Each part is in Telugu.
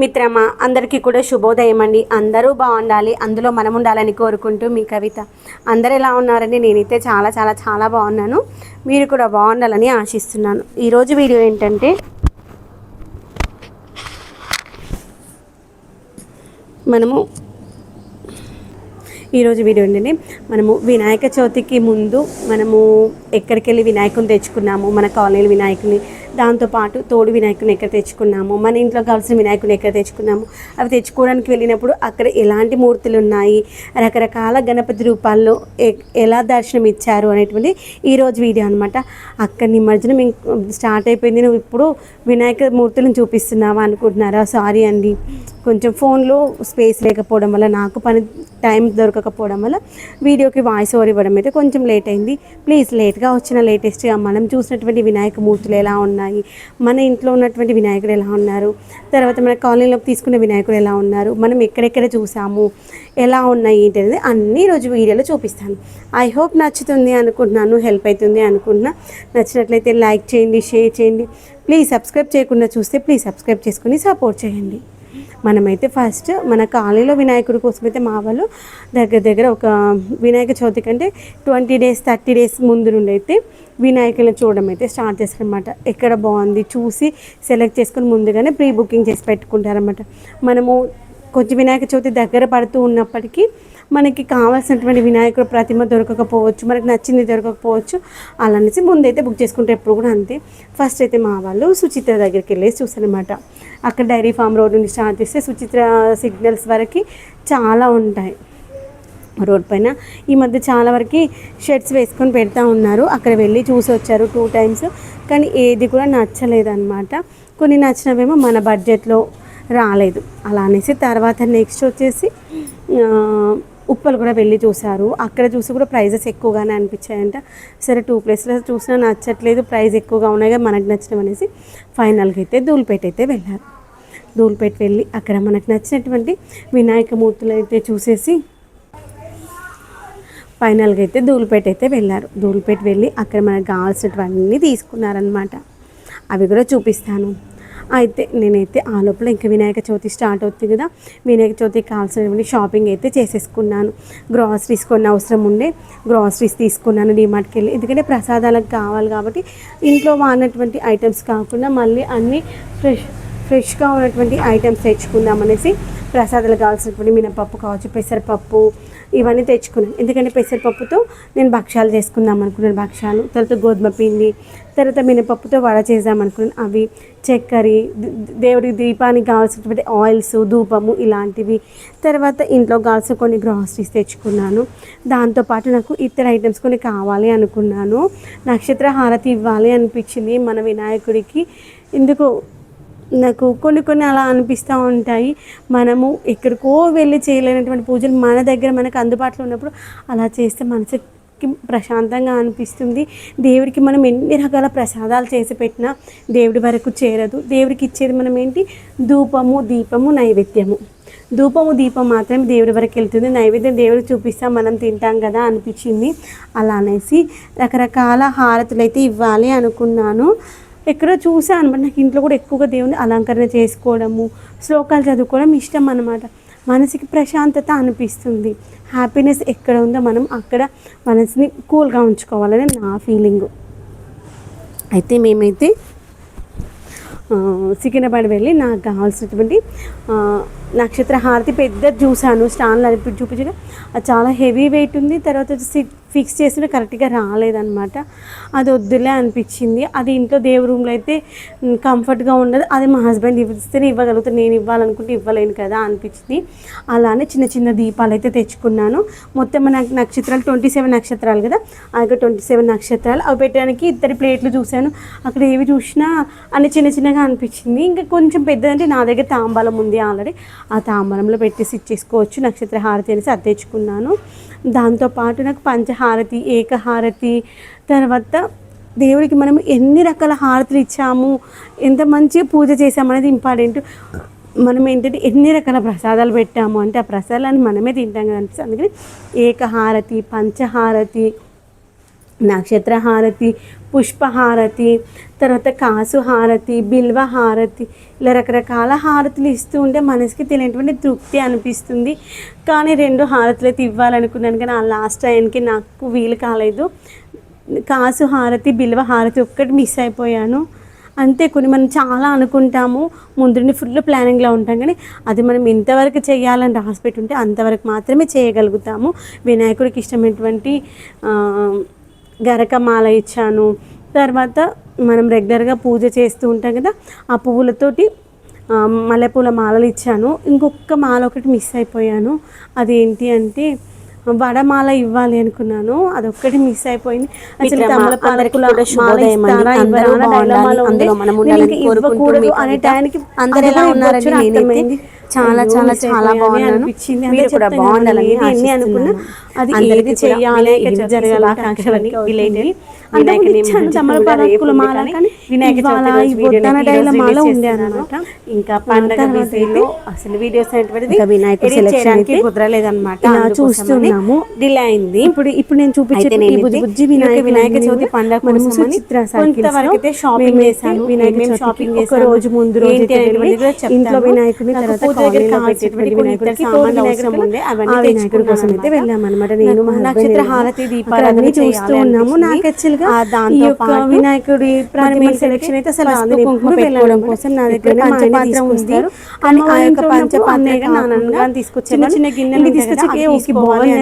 మిత్రమా అందరికీ కూడా శుభోదయం అండి. అందరూ బాగుండాలి. అందులో మనం ఉండాలని కోరుకుంటూ మీ కవిత. అందరు ఎలా ఉన్నారని నేనైతే చాలా చాలా చాలా బాగున్నాను. మీరు కూడా బాగుండాలని ఆశిస్తున్నాను. ఈరోజు వీడియో ఏంటంటే మనము ఈరోజు వీడియో ఏంటంటే మనము వినాయక చవితికి ముందు మనము ఎక్కడికి వెళ్ళి వినాయకుని తెచ్చుకున్నాము మన కాలనీ వినాయకుని దాంతోపాటు తోడు వినాయకుని ఎక్కడ తెచ్చుకున్నాము మన ఇంట్లో కావాల్సిన వినాయకుని ఎక్కడ తెచ్చుకున్నాము అవి తెచ్చుకోవడానికి వెళ్ళినప్పుడు అక్కడ ఎలాంటి మూర్తులు ఉన్నాయి రకరకాల గణపతి రూపాల్లో ఎ- ఎలా దర్శనం ఇచ్చారు అనేటువంటి ఈరోజు వీడియో అనమాట అక్కడ నిమజ్జనం స్టార్ట్ అయిపోయింది. నువ్వు ఇప్పుడు వినాయక మూర్తులను చూపిస్తున్నావా అనుకుంటున్నారా? సారీ అండి. కొంచెం ఫోన్లో స్పేస్ లేకపోవడం వల్ల నాకు పని టైం దొరకకపోవడం వల్ల వీడియోకి వాయిస్ ఓవర్ ఇవ్వడం అయితే కొంచెం లేట్ అయింది. ప్లీజ్ లేట్గా వచ్చిన లేటెస్ట్గా మనం చూసినటువంటి వినాయక మూర్తులు ఎలా ఉన్నాయి మన ఇంట్లో ఉన్నటువంటి వినాయకుడు ఎలా ఉన్నారు తర్వాత మన కాలనీలోకి తీసుకున్న వినాయకుడు ఎలా ఉన్నారు మనం ఎక్కడెక్కడ చూసాము ఎలా ఉన్నాయి ఏంటి అనేది అన్ని రోజు వీడియోలో చూపిస్తాను. ఐ హోప్ నచ్చుతుంది అనుకుంటున్నాను హెల్ప్ అవుతుంది అనుకుంటున్నా. నచ్చినట్లయితే లైక్ చేయండి షేర్ చేయండి. ప్లీజ్ సబ్స్క్రైబ్ చేయకుండా చూస్తే ప్లీజ్ సబ్స్క్రైబ్ చేసుకుని సపోర్ట్ చేయండి. మనమైతే ఫస్ట్ మన కాలనీలో వినాయకుడి కోసం అయితే మా వాళ్ళు దగ్గర దగ్గర ఒక వినాయక చవితి కంటే ట్వంటీ డేస్ థర్టీ డేస్ ముందు నుండి అయితే వినాయకులను చూడడం అయితే స్టార్ట్ చేస్తారనమాట ఎక్కడ బాగుంది చూసి సెలెక్ట్ చేసుకుని ముందుగానే ప్రీ బుకింగ్ చేసి పెట్టుకుంటారనమాట మనము కొంచెం వినాయక చవితి దగ్గర పడుతూ ఉన్నప్పటికీ మనకి కావాల్సినటువంటి వినాయకుడు ప్రతిమ దొరకకపోవచ్చు మనకు నచ్చింది దొరకకపోవచ్చు అలా అనేసి ముందైతే బుక్ చేసుకుంటే ఎప్పుడు కూడా అంతే. ఫస్ట్ అయితే మా వాళ్ళు సుచిత్ర దగ్గరికి వెళ్ళేసి చూసారనమాట అక్కడ డైరీ ఫామ్ రోడ్ నుండి స్టార్ట్ చేస్తే సుచిత్ర సిగ్నల్స్ వరకు చాలా ఉంటాయి. రోడ్ పైన ఈ మధ్య చాలా వరకు షర్ట్స్ వేసుకొని పెడతా ఉన్నారు. అక్కడ వెళ్ళి చూసి వచ్చారు టూ టైమ్స్ కానీ ఏది కూడా నచ్చలేదన్నమాట. కొన్ని నచ్చినవేమో మన బడ్జెట్లో రాలేదు. అలా అనేసి తర్వాత నెక్స్ట్ వచ్చేసి ఉప్పలు కూడా వెళ్ళి చూసారు అక్కడ చూసి కూడా ప్రైజెస్ ఎక్కువగానే అనిపించాయంట. సరే టూ ప్లేస్లో చూసినా నచ్చట్లేదు ప్రైస్ ఎక్కువగా ఉన్నాయి కదా మనకు నచ్చడం అనేసి ఫైనల్గా అయితే ధూల్పేట అయితే వెళ్ళారు. ధూల్పేట వెళ్ళి అక్కడ మనకు నచ్చినటువంటి వినాయక మూర్తులు అయితే చూసేసి ఫైనల్గా అయితే ధూల్పేట అయితే వెళ్ళారు. ధూల్పేట వెళ్ళి అక్కడ మనకు కావాల్సినవన్నీ తీసుకున్నారనమాట అవి కూడా చూపిస్తాను. అయితే నేనైతే ఆ లోపల ఇంకా వినాయక చవితి స్టార్ట్ అవుతుంది కదా. వినాయక చవితికి కావాల్సినటువంటి షాపింగ్ అయితే చేసేసుకున్నాను. గ్రాసరీస్ కొన్ని అవసరం ఉండే గ్రాసరీస్ తీసుకున్నాను డిమార్ట్కి వెళ్ళి. ఎందుకంటే ప్రసాదాలకు కావాలి కాబట్టి ఇంట్లో వాడినటువంటి ఐటమ్స్ కాకుండా మళ్ళీ అన్నీ ఫ్రెష్ ఫ్రెష్గా ఉన్నటువంటి ఐటమ్స్ తెచ్చుకుందాం అనేసి ప్రసాదాలు కావాల్సినటువంటి మినపప్పు కావచ్చు పెసరపప్పు ఇవన్నీ తెచ్చుకున్నాను. ఎందుకంటే పెసరపప్పుతో నేను భక్ష్యాలు చేసుకుందాం అనుకున్నాను భక్ష్యాలు తర్వాత గోధుమ పిండి తర్వాత మినపప్పుతో వడ చేద్దాం అనుకున్నాను అవి చక్కెర దేవుడికి దేవుడి దీపానికి కావాల్సినటువంటి ఆయిల్స్ ధూపము ఇలాంటివి తర్వాత ఇంట్లో కావాల్సిన కొన్ని గ్రాసరీస్ తెచ్చుకున్నాను. దాంతోపాటు నాకు ఇతర ఐటమ్స్ కొన్ని కావాలి అనుకున్నాను. నక్షత్ర హారతి ఇవ్వాలి అనిపించింది మన వినాయకుడికి. ఎందుకు నాకు కొన్ని కొన్ని అలా అనిపిస్తూ ఉంటాయి. మనము ఎక్కడికో వెళ్ళి చేయలేనటువంటి పూజలు మన దగ్గర మనకు అందుబాటులో ఉన్నప్పుడు అలా చేస్తే మనసుకి ప్రశాంతంగా అనిపిస్తుంది. దేవుడికి మనం ఎన్ని రకాల ప్రసాదాలు చేసి పెట్టినా దేవుడి వరకు చేరదు. దేవుడికి ఇచ్చేది మనం ఏంటి? ధూపము దీపము నైవేద్యము. ధూపము దీపం మాత్రమే దేవుడి వరకు వెళ్తుంది. నైవేద్యం దేవుడికి చూపిస్తాం మనం తింటాం కదా అనిపించింది. అలా అనేసి రకరకాల హారతులు అయితే ఇవ్వాలి అనుకున్నాను. ఎక్కడో చూసాను అనమాట నాకు ఇంట్లో కూడా ఎక్కువగా దేవుని అలంకరణ చేసుకోవడము శ్లోకాలు చదువుకోవడం ఇష్టం అన్నమాట. మనసుకి ప్రశాంతత అనిపిస్తుంది. హ్యాపీనెస్ ఎక్కడ ఉందో మనం అక్కడ మనసుని కూల్గా ఉంచుకోవాలని నా ఫీలింగు అయితే మేమైతే సికింద్రాబాద్ వెళ్ళి నాకు కావాల్సినటువంటి నక్షత్ర హారతి పెద్ద చూశాను స్టాన్లు అనిపి చూపించగా అది చాలా హెవీ వెయిట్ ఉంది. తర్వాత వచ్చేసి ఫిక్స్ చేసిన కరెక్ట్గా రాలేదన్నమాట. అది వద్దులే అనిపించింది. అది ఇంట్లో దేవు రూమ్లో అయితే కంఫర్ట్గా ఉండదు అది మా హస్బెండ్ ఇస్తేనే ఇవ్వగలుగుతాను నేను ఇవ్వాలనుకుంటే ఇవ్వలేను కదా అనిపించింది. అలానే చిన్న చిన్న దీపాలు అయితే తెచ్చుకున్నాను. మొత్తం నాకు నక్షత్రాలు ట్వంటీ సెవెన్ నక్షత్రాలు కదా? అలాగే ట్వంటీ సెవెన్ నక్షత్రాలు. అవి పెట్టడానికి ఇద్దరి ప్లేట్లు చూశాను. అక్కడ ఏవి చూసినా అని చిన్న చిన్నగా అనిపించింది. ఇంకా కొంచెం పెద్దదంటే నా దగ్గర తాంబలం ఉంది ఆల్రెడీ. ఆ తాంబలంలో పెట్టేసి ఇచ్చేసుకోవచ్చు. నక్షత్ర హారతి అనేసి అది తెచ్చుకున్నాను. దాంతోపాటు నాకు హారతి ఏకహారతి. తర్వాత దేవుడికి మనం ఎన్ని రకాల హారతులు ఇచ్చాము ఎంత మంచిగా పూజ చేసామనేది ఇంపార్టెంట్. మనం ఏంటంటే ఎన్ని రకాల ప్రసాదాలు పెట్టాము అంటే ఆ ప్రసాదాలను మనమే తింటాం కదా అనిపిస్తుంది. అందుకని ఏకహారతి పంచహారతి నక్షత్ర హారతి పుష్పహారతి తర్వాత కాసు హారతి బిల్వ హారతి ఇలా రకరకాల హారతులు ఇస్తూ ఉంటే మనసుకి తినేటువంటి తృప్తి అనిపిస్తుంది. కానీ రెండు హారతులు అయితే ఇవ్వాలనుకున్నాను కానీ ఆ లాస్ట్ టైంకి నాకు వీలు కాలేదు. కాసు హారతి బిల్వ హారతి ఒక్కటి మిస్ అయిపోయాను. అంతే కొన్ని మనం చాలా అనుకుంటాము. ముందుండి ఫుల్ ప్లానింగ్లో ఉంటాం కానీ అది మనం ఇంతవరకు చేయాలని రాసిపెట్టి ఉంటే అంతవరకు మాత్రమే చేయగలుగుతాము. వినాయకుడికి ఇష్టమైనటువంటి గరకమాల ఇచ్చాను. తర్వాత మనం రెగ్యులర్గా పూజ చేస్తూ ఉంటాం కదా ఆ పువ్వులతోటి మల్లెపూల మాలలు ఇచ్చాను. ఇంకొక మాల ఒకటి మిస్ అయిపోయాను. అదేంటి అంటే వడమాల ఇవ్వాలి అనుకున్నాను. అదొక్కటి మిస్ అయిపోయింది. అసలు తమలపాలకూడదు అందరు ఎలా చాలా చాలా చాలా బాగుంది మీరు అది ఏది చేయాలి ఇంకా పండగ అసలు వీడియోస్ వినాయకుడు చూస్తుంది అనుకున్నాము డిలే అయింది. ఇప్పుడు ఇప్పుడు నేను చూపించిన బుజ్జి వినాయక చవితి పండుగ మనము సుచిత్ర కొంతవరకైతే షాపింగ్ చేశాను వినాయక షాపింగ్ ఒక రోజు ముందు రోజు ఇంట్లో వినాయకుని తర్వాత పెట్టేటువంటి వినాయకుడికి అవసరం ఉంది అవన్నీ వినాయకుడి కోసం అయితే వెళ్ళాము అనమాట నేను నక్షత్ర హారతి దీపాలన్నీ చూస్తూ ఉన్నాము. నాకు యాక్చువల్గా దాంతో వినాయకుడి ప్రారంభ సెలక్షన్ అయితే అసలు వెళ్ళడం కోసం నా దగ్గర పంచపాత్రం ఉంచుతారు అని ఆ యొక్క పంచపాత్ర తీసుకొచ్చాను చిన్న గిన్నె తీసుకొచ్చి బాగుంది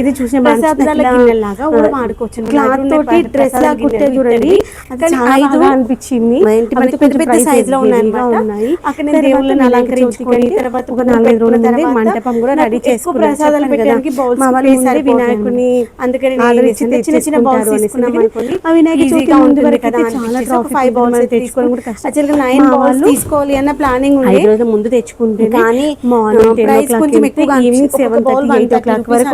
ఇది చూసిన క్లాత్ తోటి డ్రెస్ లా కుట్టే చూడండి. అనిపించింది. పెద్ద పెద్ద సైజ్లో ఉన్నాయి అక్కడ దేవుళ్ళని మంటపం కూడా రెడీ చేసుకుని ప్రసాదాలు పెట్టడానికి వినాయకుని చిన్న చిన్న తీసుకున్నాం కదా ఫైవ్ బౌల్స్ నైన్ బౌల్స్ తీసుకోవాలి అన్న ప్లానింగ్ ఉంది ముందు తెచ్చుకుంటే కానీ మార్నింగ్ కొంచెం ఎక్కువ seven thirty eight o'clock వరకు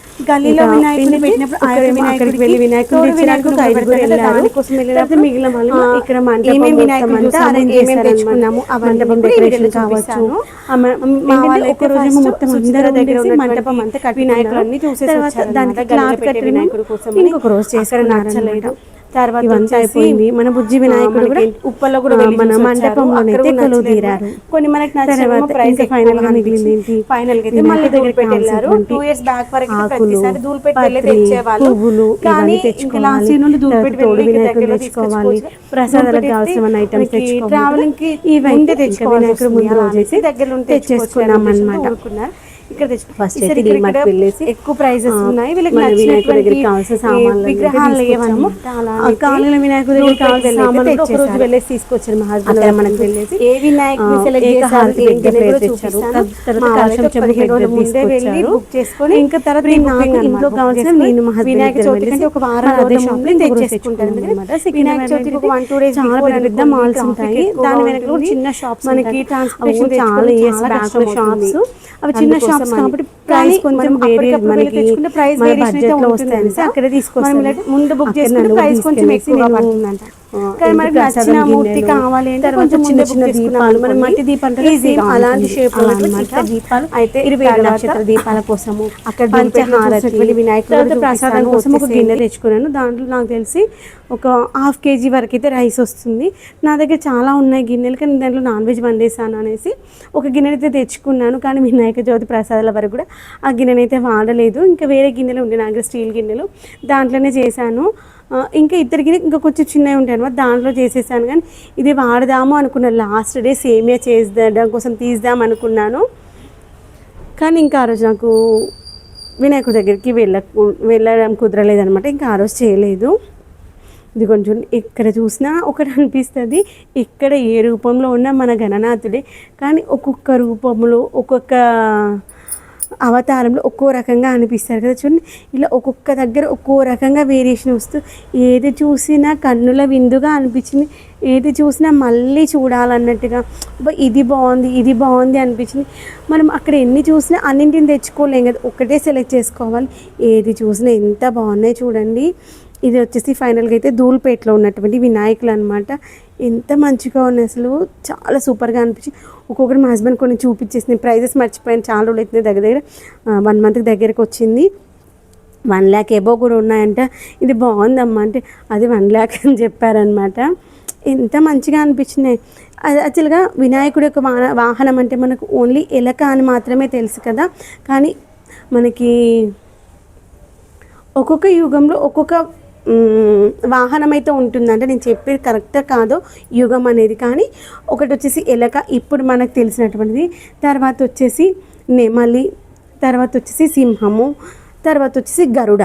గల్లీలో వినాయకుడిని పెట్టినప్పుడు వినాయకుడికి వెళ్ళి వినాయకుడు ఇచ్చినాక ఐదుగురు వెళ్ళారు కోసం మిగిలిన వాళ్ళు ఇక్కడ వినాయకుడు ఏమేమి తెచ్చుకున్నాము ఆ మండపం డెకరేషన్ కావచ్చు ఒక రోజు మొత్తం అందరి దగ్గర ఉన్న మండపం అంతా కట్టి అన్ని చూసే తర్వాత దానికి క్లాత్ వినాయకుడు కోసం ఒక రోజు చేశారు నచ్చలేదు. తర్వాత ఇవంతా అయిపోయింది. మన బుజ్జి వినాయకుడు కూడా ఉప్పల్లో కూడా మన అయితే కొలువు తీరారు. కొన్ని మనకి నచ్చిన ప్రైస్ ఫైనల్గా మిగిలింది ఫైనల్గా అయితే మళ్ళీ దూలిపెట్టి వెళ్ళారు. టూ ఇయర్స్ బ్యాక్ వరకు ప్రతిసారి దూలిపెట్టి వెళ్ళి తెచ్చేవాళ్ళు. పువ్వులు కానీ ఇంకా లాస్ట్ నుండి దూలిపెట్టి వెళ్ళి వినాయకుడు తెచ్చుకోవాలి. ప్రసాదాలకు కావాల్సిన ఐటమ్స్ తెచ్చుకోవాలి. ట్రావెలింగ్కి ఇవైతే తెచ్చుకోవాలి వినాయకుడు ముందు రోజు దగ్గర ఉంటే తెచ్చేసుకున్నాం అనమాట ఇక్కడ ఎక్కువ ప్రైజెస్ ఉన్నాయి. వీళ్ళకి వినాయకుడి దగ్గరికి కావాల్సిన సామాన్లు విగ్రహాలు లేవము కాలుల వెళ్ళేసి తీసుకొచ్చారు మా హస్బెండ్ మనకి వెళ్ళేసి. ఏ వినాయకుడి సెలెక్ట్ వెళ్ళి చేసుకొని ఇంకా తర్వాత ఇంట్లో కావాల్సిన వినాయక చవితి కంటే ఒక వారం Vinayaka Chavithi one two days చాలా పెద్ద మాల్స్ ఉంటాయి దాని వెనక చిన్న షాప్స్ మనకి ట్రాన్స్పోర్టేషన్ చాలా షాప్స్ అవి చిన్న షాప్ மாம்ஸ் కాబట్టి ప్రైస్ కొంచెం వేరే మనకి ప్రైస్ బడ్జెట్లో వస్తాయని ముందు బుక్ చేసుకుంటే ప్రైస్ కొంచెం ఎక్కువ పడుతుందంట. కానీ నచ్చిన మూర్తి చిన్న చిన్న మనం అలాంటి షేప్ దీపాలు అయితే ఇరవై ఏడు నక్షత్ర దీపాల కోసం అక్కడ పంచహారతి వినాయకుడు ప్రసాదం కోసం ఒక గిన్నె తెచ్చుకున్నాను. దాంట్లో నాకు తెలిసి ఒక హాఫ్ కేజీ వరకు అయితే రైస్ వస్తుంది. నా దగ్గర చాలా ఉన్నాయి గిన్నెలు కానీ దాంట్లో నాన్ వెజ్ వండేసాను అనేసి ఒక గిన్నెలు అయితే తెచ్చుకున్నాను. కానీ వినాయక జ్యోతి ప్రసాదాల వరకు కూడా ఆ గిన్నెనైతే వాడలేదు. ఇంకా వేరే గిన్నెలు ఉండే నా దగ్గర స్టీల్ గిన్నెలు. దాంట్లోనే చేశాను. ఇంకా ఇంకా ఇద్దరికి ఇంకా కొంచెం చిన్నవి ఉంటాయి అనమాట దాంట్లో చేసేసాను కానీ ఇది వాడదాము అనుకున్న లాస్ట్ డే సేమియా చేద్దాం కోసం తీద్దాం అనుకున్నాను. కానీ ఇంకా ఆ రోజు నాకు వినాయకుడి దగ్గరికి వెళ్ళ వెళ్ళడం కుదరలేదనమాట ఇంకా ఆ రోజు చేయలేదు. ఇది కొంచెం ఎక్కడ చూసినా ఒకటి అనిపిస్తుంది. ఇక్కడ ఏ రూపంలో ఉన్న మన గణనాథుడే. కానీ ఒక్కొక్క రూపంలో ఒక్కొక్క అవతారంలో ఒక్కో రకంగా అనిపిస్తారు కదా చూడండి. ఇలా ఒక్కొక్క దగ్గర ఒక్కో రకంగా వేరియేషన్ వస్తూ ఏది చూసినా కన్నుల విందుగా అనిపించింది. ఏది చూసినా మళ్ళీ చూడాలన్నట్టుగా ఇది బాగుంది ఇది బాగుంది అనిపించింది. మనం అక్కడ ఎన్ని చూసినా అన్నింటిని తెచ్చుకోలేం కదా. ఒకటే సెలెక్ట్ చేసుకోవాలి. ఏది చూసినా ఎంత బాగున్నాయి చూడండి. ఇది వచ్చేసి ఫైనల్గా అయితే ధూల్పేటలో ఉన్నటువంటి వినాయకులు అనమాట ఎంత మంచిగా ఉన్నాయి అసలు. చాలా సూపర్గా అనిపించి ఒక్కొక్కటి మా హస్బెండ్ కొన్ని చూపించేసింది. ప్రైజెస్ మర్చిపోయాను. చాలా రోజులు అవుతుంది దగ్గర దగ్గర. వన్ మంత్కి దగ్గరకు వచ్చింది. వన్ ల్యాక్ ఎబో కూడా ఉన్నాయంట. ఇది బాగుందమ్మా అంటే అది వన్ ల్యాక్ అని చెప్పారనమాట ఎంత మంచిగా అనిపించినాయి. అది యాక్చువల్గా వినాయకుడి యొక్క వాహన వాహనం అంటే మనకు ఓన్లీ ఎలక అని మాత్రమే తెలుసు కదా. కానీ మనకి ఒక్కొక్క యుగంలో ఒక్కొక్క వాహనం అయితే ఉంటుందంటే నేను చెప్పేది కరెక్టా కాదో. యుగం అనేది కానీ ఒకటి వచ్చేసి ఎలక ఇప్పుడు మనకు తెలిసినటువంటిది. తర్వాత వచ్చేసి నెమలి తర్వాత వచ్చేసి సింహము తర్వాత వచ్చేసి గరుడ.